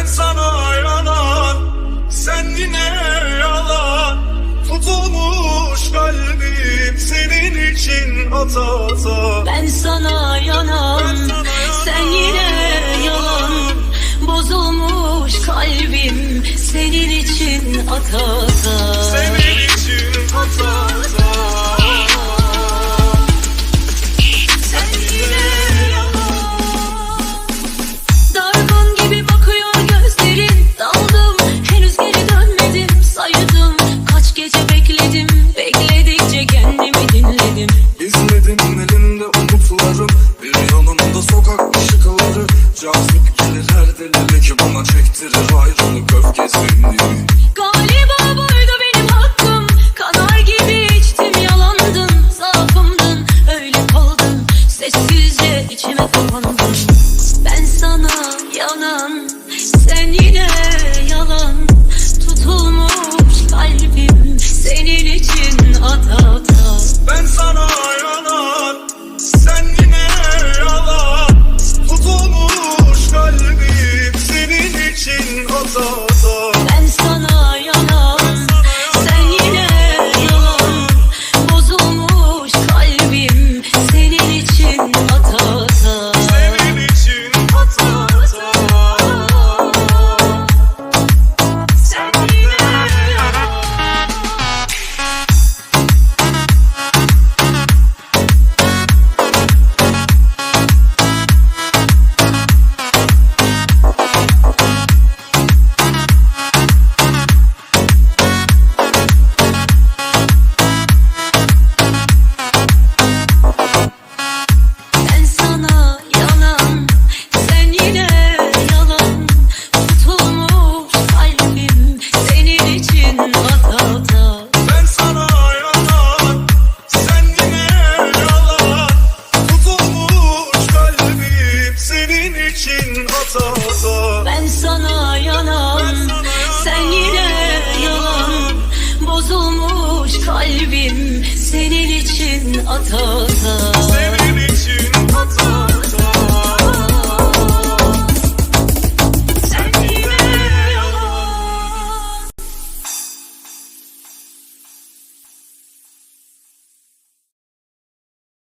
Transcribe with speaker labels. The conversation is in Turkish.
Speaker 1: Ben sana yalan Sen yine yalan. Tutulmuş kalbim Senin için ata ata.
Speaker 2: Ben sana yalan. Sen yine yalan. Bozulmuş kalbim Senin için ata ata.
Speaker 1: Senin için ata Her delilik bana çektirir ayrılık öfkesini
Speaker 2: Galiba so Ben sana yanan Sen yine yalan. Bozulmuş kalbim Senin için ata. Ata